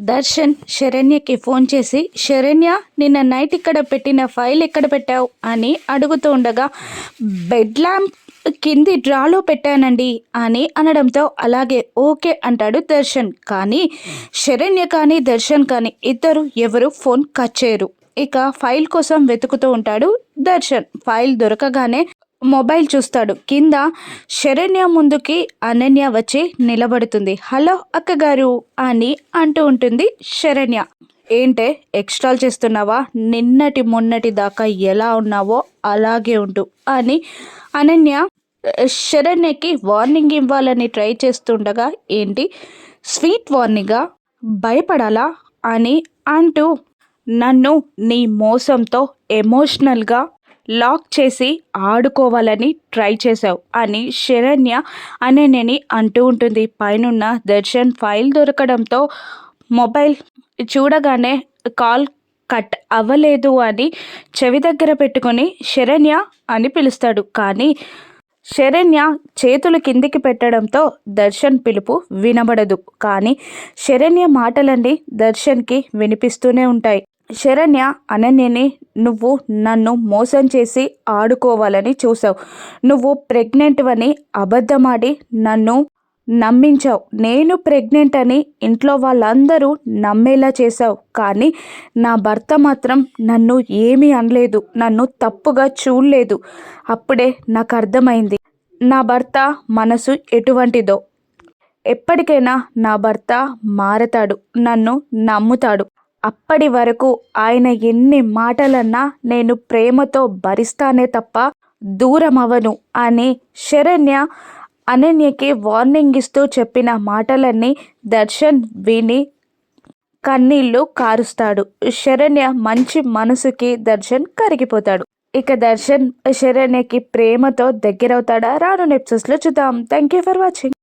Darshan శరణ్యకి phone చేసి శరణ్య నిన్న night ఇక్కడ పెట్టిన ఫైల్ ఎక్కడ పెట్టావు? అని అడుగుతూ ఉండగా బెడ్ ల్యాంప్ కింది డ్రాలో పెట్టానండి అని అనడంతో అలాగే ఓకే అంటాడు దర్శన్. కానీ శరణ్య కానీ దర్శన్ కానీ ఇద్దరు ఎవరు ఫోన్ కట్ చేయరు. ఇక ఫైల్ కోసం వెతుకుతూ ఉంటాడు దర్శన్. ఫైల్ దొరకగానే మొబైల్ చూస్తాడు. కింద శరణ్య ముందుకి అనన్య వచ్చి నిలబడుతుంది. హలో అక్కగారు అని అంటూ ఉంటుంది శరణ్య. ఏంటే ఎక్స్ట్రాల్ చేస్తున్నావా? నిన్నటి మొన్నటి దాకా ఎలా ఉన్నావో అలాగే ఉండు అని అనన్య శరణ్యకి వార్నింగ్ ఇవ్వాలని ట్రై చేస్తుండగా ఏంటి? స్వీట్ వార్నింగ్గా భయపడాలా? అని అంటూ నన్ను నీ మోసంతో ఎమోషనల్గా లాక్ చేసి ఆడుకోవాలని ట్రై చేశావు అని శరణ్య అనేనని అంటూ ఉంటుంది. పైనున్న దర్శన్ ఫైల్ దొరకడంతో మొబైల్ చూడగానే కాల్ కట్ అవ్వలేదు అని చెవి దగ్గర పెట్టుకొని శరణ్య అని పిలుస్తాడు. కానీ శరణ్య చేతులు కిందికి పెట్టడంతో దర్శన్ పిలుపు వినబడదు. కానీ శరణ్య మాటలన్నీ దర్శన్కి వినిపిస్తూనే ఉంటాయి. శరణ్య అనన్యని నువ్వు నన్ను మోసం చేసి ఆడుకోవాలని చూసావు నువ్వు ప్రెగ్నెంట్ అని అబద్ధమాడి నన్ను నమ్మించావు. నేను ప్రెగ్నెంట్ అని ఇంట్లో వాళ్ళందరూ నమ్మేలా చేశావు. కానీ నా భర్త మాత్రం నన్ను ఏమీ అనలేదు. నన్ను తప్పుగా చూడలేదు. అప్పుడే నాకు అర్థమైంది. నా భర్త మనసు ఎటువంటిదో. ఎప్పటికైనా నా భర్త మారతాడు. నన్ను నమ్ముతాడు. అప్పటి వరకు ఆయన ఎన్ని మాటలన్నా నేను ప్రేమతో భరిస్తానే తప్ప దూరం అవను అని శరణ్య అనన్యకి వార్నింగ్ ఇస్తూ చెప్పిన మాటలన్నీ దర్శన్ విని కన్నీళ్ళు కారుస్తాడు. శరణ్య మంచి మనసుకి దర్శన్ కరిగిపోతాడు. ఇక దర్శన్ శరణ్యకి ప్రేమతో దగ్గరవుతాడా? రాను నెప్సెస్లో చూద్దాం. Thank you for watching